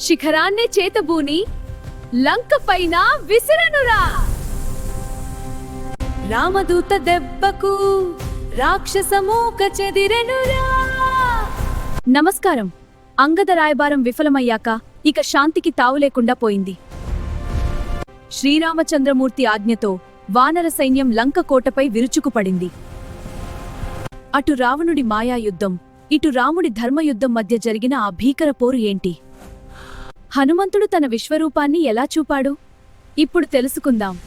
శిఖరాన్నే చేతబూని లంక పైన విసిరనురా. రామదూత దెబ్బకు రాక్షసమూక చెదిరెనురా. నమస్కారం. అంగద రాయబారం విఫలమయ్యాక ఇక శాంతికి తావు లేకుండా పోయింది. శ్రీరామచంద్రమూర్తి ఆజ్ఞతో వానర సైన్యం లంక కోటపై విరుచుకుపడింది. అటు రావణుడి మాయాయుద్ధం ఇటు రాముడి ధర్మయుద్ధం మధ్య జరిగిన ఆ భీకర పోరు ఏంటి? హనుమంతుడు తన విశ్వరూపాన్ని ఎలా చూపాడు? ఇప్పుడు తెలుసుకుందాం.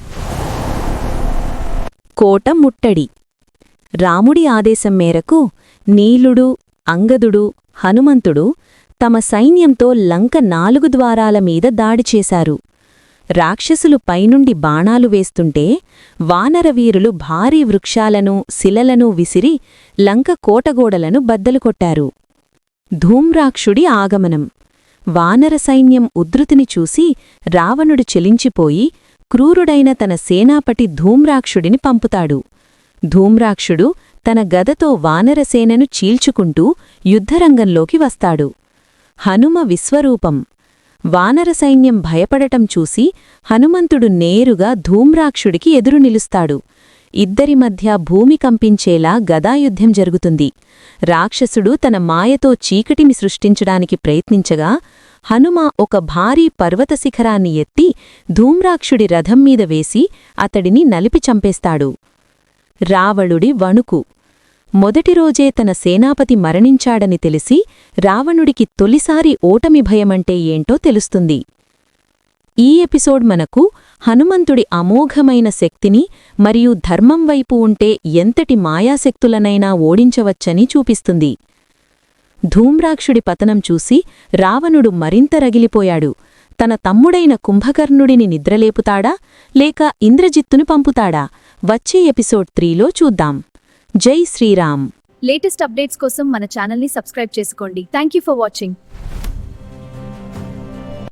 కోట ముట్టడి. రాముడి ఆదేశం మేరకు నీలుడు అంగదుడు హనుమంతుడు తమ సైన్యంతో లంక నాలుగు ద్వారాల మీద దాడి చేశారు. రాక్షసులు పైనుండి బాణాలు వేస్తుంటే వానరవీరులు భారీ వృక్షాలను శిలలను విసిరి లంక కోటగోడలను బద్దలు కొట్టారు. ధూమ్రాక్షుడి ఆగమనం. వానర సైన్యం ఉద్ధృతిని చూసి రావణుడు చెలించిపోయి క్రూరుడైన తన సేనాపటి ధూమ్రాక్షుడిని పంపుతాడు. ధూమ్రాక్షుడు తన గదతో వానరసేనను చీల్చుకుంటూ యుద్ధరంగంలోకి వస్తాడు. హనుమ విశ్వరూపం. వానర సైన్యం భయపడటం చూసి హనుమంతుడు నేరుగా ధూమ్రాక్షుడికి ఎదురు నిలుస్తాడు. ఇద్దరి మధ్య భూమి కంపించేలా గదాయుద్ధం జరుగుతుంది. రాక్షసుడు తన మాయతో చీకటిని సృష్టించడానికి ప్రయత్నించగా హనుమ ఒక భారీ పర్వత శిఖరాన్ని ఎత్తి ధూమ్రాక్షుడి రథం మీద వేసి అతడిని నలిపి చంపేస్తాడు. రావణుడి వణుకు. మొదటి రోజే తన సేనాపతి మరణించాడని తెలిసి రావణుడికి తొలిసారి ఓటమి భయమంటే ఏంటో తెలుస్తుంది. ఈ ఎపిసోడ్ మనకు హనుమంతుడి అమోఘమైన శక్తిని మరియు ధర్మం వైపు ఉంటే ఎంతటి మాయాశక్తులనైనా ఓడించవచ్చని చూపిస్తుంది. ధూమ్రాక్షుడి పతనం చూసి రావణుడు మరింత రగిలిపోయాడు. తన తమ్ముడైన కుంభకర్ణుడిని నిద్రలేపుతాడా? లేక ఇంద్రజిత్తును పంపుతాడా? వచ్చే ఎపిసోడ్ త్రీలో చూద్దాం. జై శ్రీరామ్. లేటెస్ట్ అప్డేట్స్ కోసం మన ఛానల్ని సబ్స్క్రైబ్ చేసుకోండి. Thank you for watching.